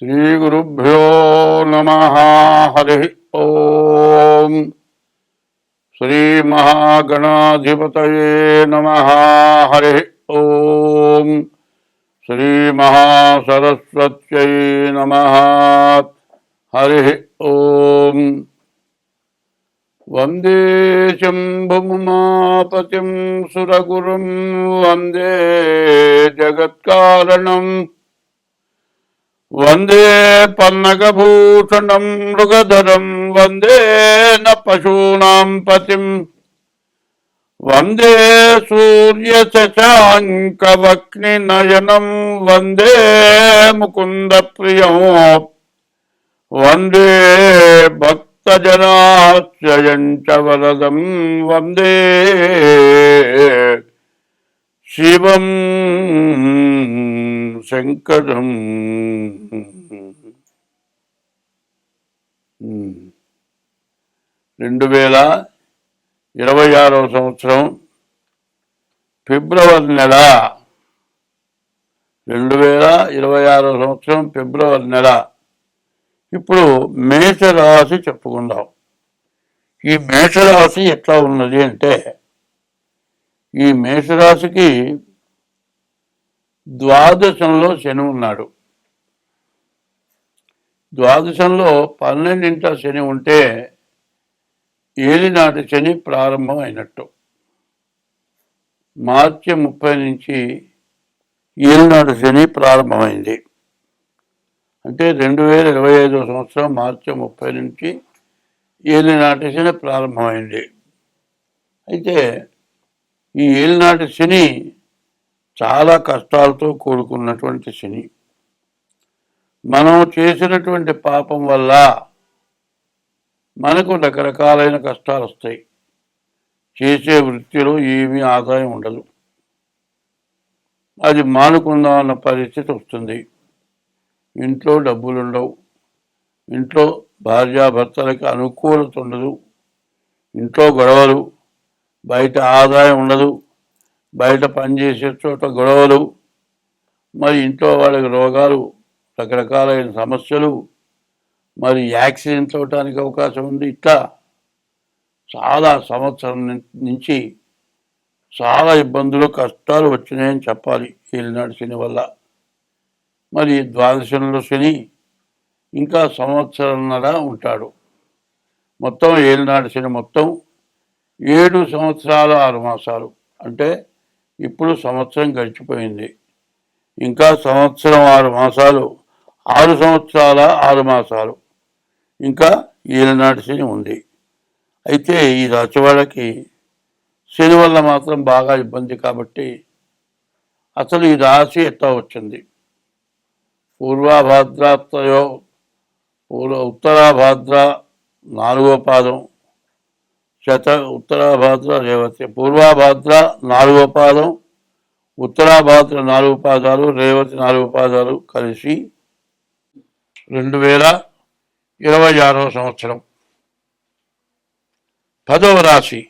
श्रीगुरुभ्यो नमः, हरिः ॐ श्रीमहागणाधिपतये नमः, हरिः ॐ श्रीमहासरस्वत्यै नमः, हरिः ॐ वंदे शम्भुमापतिं सुरगुरुं, वंदे जगत्कारणम्। వందే పన్నగభూషణం మృగధరం వందే న పశూనాం పతిం వందే సూర్యశశాంకవక్నినయనం వందే ముకుంద ముకుందప్రియం వందే భక్తజనాశ్రయం వరదం వందే శివం శంకరం. రెండు వేల ఇరవై ఆరవ సంవత్సరం ఫిబ్రవరి నెల. రెండు వేల ఇరవై ఆరో సంవత్సరం ఫిబ్రవరి నెల. ఇప్పుడు మేషరాశి చెప్పుకుందాం. ఈ మేషరాశి ఎట్లా ఉన్నది అంటే ఈ మేషరాశికి ద్వాదశంలో శని ఉన్నాడు. ద్వాదశంలో పన్నెండింట శని ఉంటే ఏలినాటి శని ప్రారంభం అయినట్టు మార్చి ముప్పై నుంచి ఏలినాటి శని ప్రారంభమైంది. అంటే రెండు వేల ఇరవై ఐదో సంవత్సరం మార్చి ముప్పై నుంచి ఏలినాటి శని ప్రారంభమైంది. అయితే ఈ ఏలినాటి శని చాలా కష్టాలతో కూడుకున్నటువంటి శని. మనం చేసినటువంటి పాపం వల్ల మనకు రకరకాలైన కష్టాలు వస్తాయి. చేసే వృత్తిలో ఏమీ ఆదాయం ఉండదు. అది మానుకుందాం అన్న పరిస్థితి వస్తుంది. ఇంట్లో డబ్బులు ఉండవు ఇంట్లో భార్యాభర్తలకి అనుకూలత ఉండదు. ఇంట్లో గొడవలు బయట ఆదాయం ఉండదు. బయట పనిచేసే చోట గొడవలు మరి ఇంట్లో వాళ్ళకి రోగాలు రకరకాలైన సమస్యలు మరి యాక్సిడెంట్ అవడానికి అవకాశం ఉంది. ఇట్లా చాలా సంవత్సరం నుంచి చాలా ఇబ్బందులు కష్టాలు వచ్చినాయని చెప్పాలి ఏలినాడు శని వల్ల. మరి ద్వాదశంలో శని ఇంకా సంవత్సరంన్నర ఉంటాడు. మొత్తం ఏలినాడు శని మొత్తం ఏడు సంవత్సరాలు ఆరు మాసాలు. అంటే ఇప్పుడు సంవత్సరం గడిచిపోయింది. ఇంకా సంవత్సరం ఆరు మాసాలు ఆరు సంవత్సరాల ఆరు మాసాలు. ఇంకా ఈలనాటి శని ఉంది. అయితే ఈ రాచవాడకి శని వల్ల మాత్రం బాగా ఇబ్బంది కాబట్టి అసలు ఈ రాశి ఎట్లా వచ్చింది? పూర్వాభాద్రాత్రయో పూర్వ ఉత్తరాభాద్ర నాలుగో పాదం శత ఉత్తరాభాద్ర రేవతి. పూర్వాభాద్ర నాలుగో పాదం. ఉత్తరాభాద్ర నాలుగు పాదాలు. రేవతి నాలుగు పాదాలు కలిసి రెండు వేల ఇరవై ఆరవ సంవత్సరం. పదవ రాశి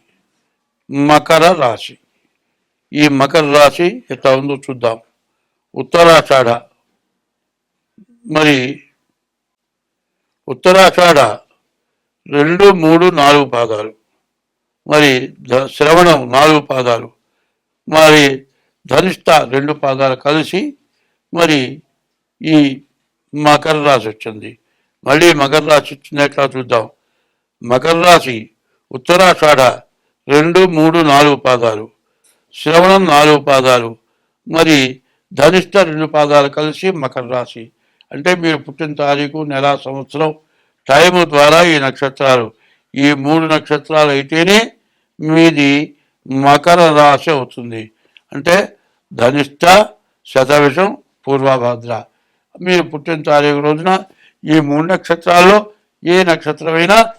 మకర రాశి. ఈ మకర రాశి ఎట్లా ఉందో చూద్దాం. ఉత్తరాషాఢ. మరి ఉత్తరాషాఢ రెండు మూడు నాలుగు పాదాలు. మరి శ్రవణం నాలుగు పాదాలు. మరి ధనిష్ట రెండు పాదాలు కలిసి మరి ఈ మకర రాశి వచ్చింది. మళ్ళీ మకర రాశి వచ్చినట్లా చూద్దాం. మకర రాశి ఉత్తరాషాఢ రెండు మూడు నాలుగు పాదాలు. శ్రవణం నాలుగు పాదాలు. మరి ధనిష్ట రెండు పాదాలు కలిసి మకర రాశి. అంటే మీరు పుట్టిన తారీఖు నెల సంవత్సరం టైము ద్వారా ఈ నక్షత్రాలు. ఈ మూడు నక్షత్రాలు అయితేనే మీది మకర రాశి అవుతుంది. అంటే ధనిష్ట శతవిషం పూర్వభద్ర. మీరు పుట్టిన తారీఖు రోజున ఈ మూడు నక్షత్రాల్లో ఏ నక్షత్రమైనా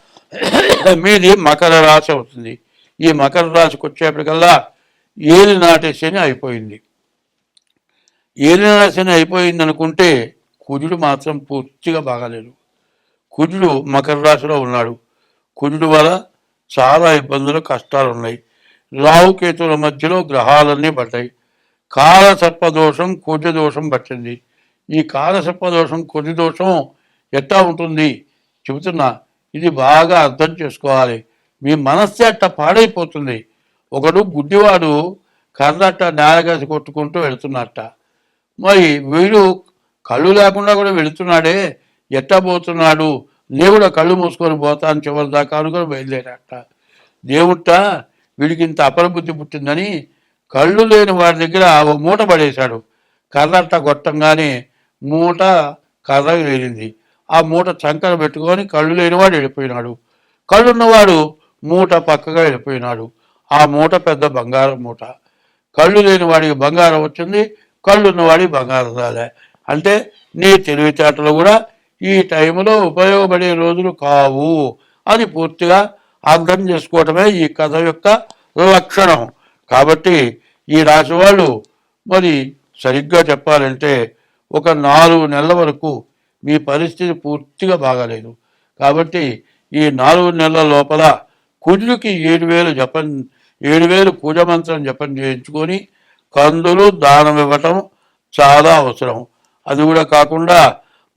మీది మకర రాశి అవుతుంది. ఈ మకర రాశికి వచ్చేప్పటికల్లా ఏలి నాటి శని అయిపోయింది. ఏలినాటి శని అయిపోయింది అనుకుంటే కుజుడు మాత్రం పూర్తిగా బాగాలేదు. కుజుడు మకర రాశిలో ఉన్నాడు. కుజుడు వల్ల చాలా ఇబ్బందులు కష్టాలు ఉన్నాయి రాహుకేతుల మధ్యలో గ్రహాలన్నీ పడ్డాయి. కాల కొద్ది కుజ దోషం పట్టింది. ఈ కాలసర్ప దోషం కొద్ది దోషం ఎట్టా ఉంటుంది? చెబుతున్నా ఇది బాగా అర్థం చేసుకోవాలి. మీ మనస్సు అట్ట పాడైపోతుంది? ఒకడు గుడ్డివాడు కర్రట్ట నేలగసి కొట్టుకుంటూ వెళుతున్నట్ట మరి వీడు కళ్ళు లేకుండా కూడా వెళుతున్నాడే? ఎట్టా దేవుడు కళ్ళు మూసుకొని పోతాను చివరి దాకా అనుకొని బయలుదేరాట దేవుట్ట వీడికి ఇంత అపరబుద్ధి పుట్టిందని కళ్ళు లేని వాడి దగ్గర ఓ మూట పడేశాడు. కర్రట్ట కొట్టంగానే మూట కర్ర లేనింది ఆ మూట చంకన పెట్టుకొని కళ్ళు లేనివాడు వెళ్ళిపోయినాడు. కళ్ళున్నవాడు మూట పక్కగా వెళ్ళిపోయినాడు. ఆ మూట పెద్ద బంగారం మూట. కళ్ళు లేని వాడికి బంగారం వచ్చింది కళ్ళున్నవాడికి బంగారం రాలే. అంటే నీ తెలివితేటలు కూడా ఈ టైంలో ఉపయోగపడే రోజులు కావు. అది పూర్తిగా అర్థం చేసుకోవటమే ఈ కథ యొక్క లక్షణం. కాబట్టి ఈ రాశి వాళ్ళు మరి సరిగ్గా చెప్పాలంటే ఒక నాలుగు నెలల వరకు మీ పరిస్థితి పూర్తిగా బాగాలేదు. కాబట్టి ఈ నాలుగు నెలల లోపల కుజుడికి ఏడు వేలు జపం ఏడు వేలు పూజ మంత్రం జపం చేయించుకొని కందులు దానం ఇవ్వటం చాలా అవసరం. అది కూడా కాకుండా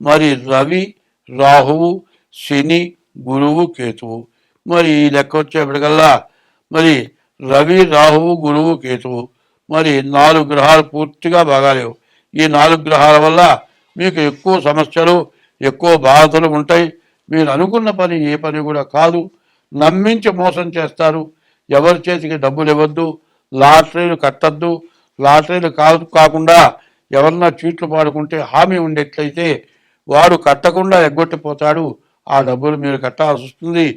మరి రవి రాహువు శని గురువు కేతువు. మరి ఈ లెక్క వచ్చేప్పటికల్లా మరి రవి రాహువు గురువు కేతువు. మరి నాలుగు గ్రహాలు పూర్తిగా బాగాలేవు. ఈ నాలుగు గ్రహాల వల్ల మీకు ఎక్కువ సమస్యలు ఎక్కువ బాధలు ఉంటాయి. మీరు అనుకున్న పని ఏ పని కూడా కాదు. నమ్మించి మోసం చేస్తారు. ఎవరి చేతికి డబ్బులు ఇవ్వద్దు. లాటరీలు కట్టద్దు. లాటరీలు కాదు కాకుండా ఎవరన్నా చీట్లు పాడుకుంటే హామీ ఉండేట్లయితే వాడు కట్టకుండా ఎగ్గొట్టిపోతాడు. ఆ డబ్బులు మీరు కట్టాల్సి వస్తుంది.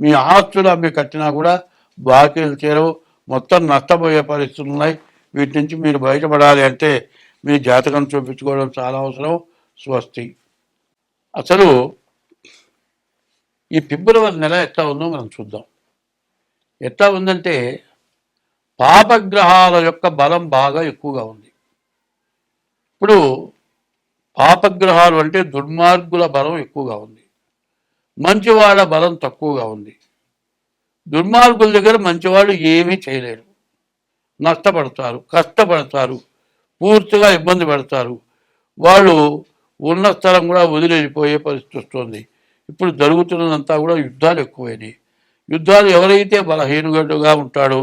మీ ఆస్తులు అమ్మి కట్టినా కూడా బాకీలు తీరవు. మొత్తం నష్టపోయే పరిస్థితులు ఉన్నాయి. వీటి నుంచి మీరు బయటపడాలి అంటే మీ జాతకం చూపించుకోవడం చాలా అవసరం. స్వస్తి. అసలు ఈ ఫిబ్రవరి నెల ఎట్లా ఉందో మనం చూద్దాం. ఎట్లా ఉందంటే పాపగ్రహాల యొక్క బలం బాగా ఎక్కువగా ఉంది. ఇప్పుడు పాపగ్రహాలు అంటే దుర్మార్గుల బలం ఎక్కువగా ఉంది. మంచివాళ్ళ బలం తక్కువగా ఉంది. దుర్మార్గుల దగ్గర మంచివాళ్ళు ఏమీ చేయలేరు. నష్టపడతారు కష్టపడతారు పూర్తిగా ఇబ్బంది పడతారు. వాళ్ళు ఉన్న స్థలం కూడా వదిలేపోయే పరిస్థితి వస్తుంది. ఇప్పుడు జరుగుతున్నదంతా కూడా యుద్ధాలు ఎక్కువైనాయి. యుద్ధాలు ఎవరైతే బలహీనగడ్డుగా ఉంటాడో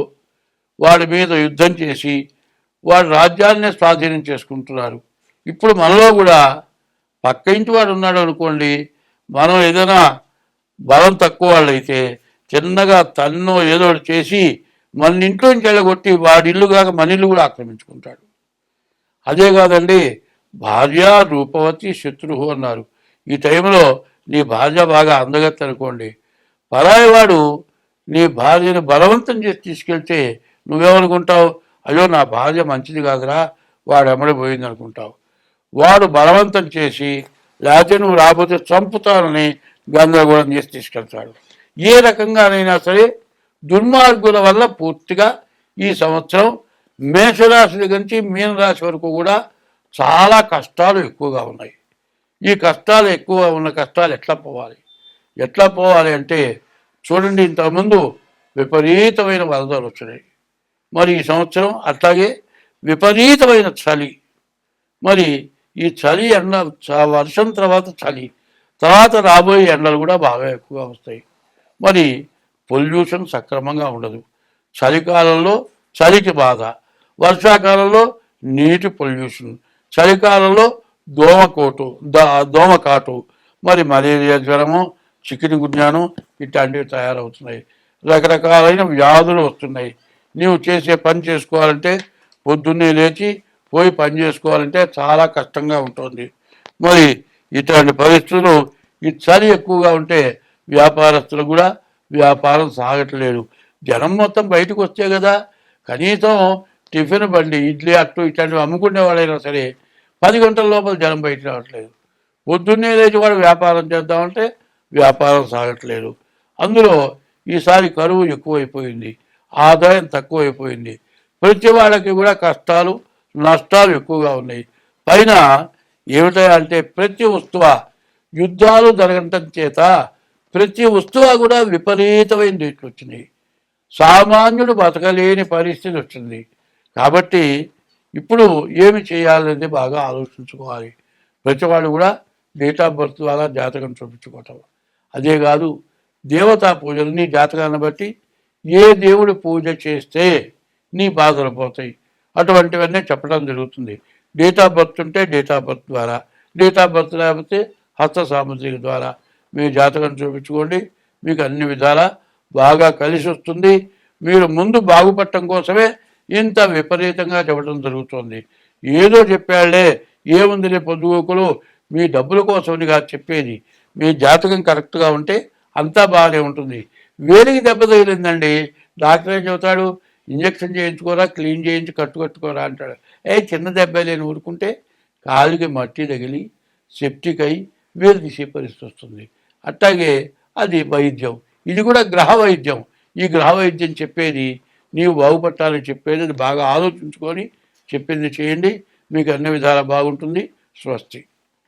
వాడి మీద యుద్ధం చేసి వాడి రాజ్యాన్నే స్వాధీనం చేసుకుంటున్నారు. ఇప్పుడు మనలో కూడా పక్క ఇంటి వాడు ఉన్నాడు అనుకోండి మనం ఏదైనా బలం తక్కువ వాళ్ళైతే చిన్నగా తన్నో ఏదో ఒకటి చేసి మన ఇంట్లోంచి వెళ్ళగొట్టి వాడి ఇల్లు కాక మన ఇల్లు కూడా ఆక్రమించుకుంటాడు. అదే కాదండి భార్య రూపవతి శత్రువు అన్నారు. ఈ టైంలో నీ భార్య బాగా అందగత్త అనుకోండి పరాయివాడు నీ భార్యను బలవంతం చేసి తీసుకెళ్తే నువ్వేమనుకుంటావు? అయ్యో నా భార్య మంచిది కాదురా వాడు ఎమ్మడిపోయింది అనుకుంటావు వాడు బలవంతం చేసి లేకపోతే నువ్వు రాకపోతే చంపుతానని గందరగోళం చేసి తీసుకెళ్తాడు. ఏ రకంగానైనా సరే దుర్మార్గుల వల్ల పూర్తిగా ఈ సంవత్సరం మేషరాశి నుంచి మీనరాశి వరకు కూడా చాలా కష్టాలు ఎక్కువగా ఉన్నాయి. ఈ కష్టాలు ఎక్కువ ఉన్న కష్టాలు ఎట్లా పోవాలి? ఎట్లా పోవాలి అంటే చూడండి ఇంతకుముందు విపరీతమైన వరదలు వచ్చినాయి. మరి ఈ సంవత్సరం అట్లాగే విపరీతమైన చలి. మరి ఈ చలి ఎండ చ- వర్షం తర్వాత చలి తర్వాత రాబోయే ఎండలు కూడా బాగా ఎక్కువగా వస్తాయి. మరి పొల్యూషన్ సక్రమంగా ఉండదు. చలికాలంలో చలికి బాధ వర్షాకాలంలో నీటి పొల్యూషన్ చలికాలంలో దోమకోటు దోమకాటు మరి మలేరియా జ్వరము చికెన్ గున్యాను ఇట్లాంటివి తయారవుతున్నాయి. రకరకాలైన వ్యాధులు వస్తున్నాయి. నీవు చేసే పని చేసుకోవాలంటే పొద్దున్నే లేచి పోయి పని చేసుకోవాలంటే చాలా కష్టంగా ఉంటుంది. మరి ఇటువంటి పరిస్థితులు ఈ చలి ఎక్కువగా ఉంటే వ్యాపారస్తులు కూడా వ్యాపారం సాగట్లేదు జనం మొత్తం బయటకు వస్తే కదా కనీసం టిఫిన్ బండి ఇడ్లీ అట్టు ఇట్లాంటివి అమ్ముకునే వాళ్ళైనా సరే పది గంటల లోపల జనం బయట రావట్లేదు. పొద్దున్నే లేచి వాడు వ్యాపారం చేద్దామంటే వ్యాపారం సాగట్లేదు. అందులో ఈసారి కరువు ఎక్కువైపోయింది. ఆదాయం తక్కువైపోయింది. ప్రతి వాళ్ళకి కూడా కష్టాలు నష్టాలు ఎక్కువగా ఉన్నాయి. పైన ఏమిటంటే అంటే ప్రతి వస్తువ యుద్ధాలు జరగటం చేత ప్రతి వస్తువు కూడా విపరీతమైన రేట్లు వచ్చినాయి సామాన్యుడు బతకలేని పరిస్థితి వచ్చింది. కాబట్టి ఇప్పుడు ఏమి చేయాలనేది బాగా ఆలోచించుకోవాలి. ప్రతి వాళ్ళు కూడా డేట్ ఆఫ్ బర్త్ ద్వారా జాతకం చూపించుకోవటం. అదే కాదు దేవతా పూజలు నీ జాతకాన్ని బట్టి ఏ దేవుడు పూజ చేస్తే నీ బాధలు పోతాయి. అటువంటివన్నీ చెప్పడం జరుగుతుంది. డేట్ ఆఫ్ బర్త్ ఉంటే డేట్ ఆఫ్ బర్త్ ద్వారా డేట్ ఆఫ్ బర్త్ లేకపోతే హస్త సాముద్రిక ద్వారా మీ జాతకం చూపించుకోండి. మీకు అన్ని విధాలా బాగా కలిసి వస్తుంది. మీరు ముందు బాగుపడటం కోసమే ఇంత విపరీతంగా చెప్పడం జరుగుతుంది. ఏదో చెప్పాళ్ళే ఏముందిలే పొద్దుగోకులు మీ డబ్బుల కోసమనిగా చెప్పేది. మీ జాతకం కరెక్ట్గా ఉంటే అంతా బాగానే ఉంటుంది. వేలికి దెబ్బ తగిలిందండి. డాక్టర్ ఏం చెబుతాడు? ఇంజక్షన్ చేయించుకోరా క్లీన్ చేయించి కట్టు కట్టుకోరా అంటాడు. ఏ చిన్న దెబ్బ లేని ఊరుకుంటే కాలుకి మట్టి తగిలి సెప్టిక్ అయి వేరు తీసే పరిస్థితి వస్తుంది. అట్లాగే అది వైద్యం. ఇది కూడా గ్రహ వైద్యం. ఈ గ్రహ వైద్యం చెప్పేది నీవు బాగుపట్టాలని చెప్పేది అది బాగా ఆలోచించుకొని చెప్పింది చేయండి. మీకు అన్ని విధాలా బాగుంటుంది. స్వస్తి.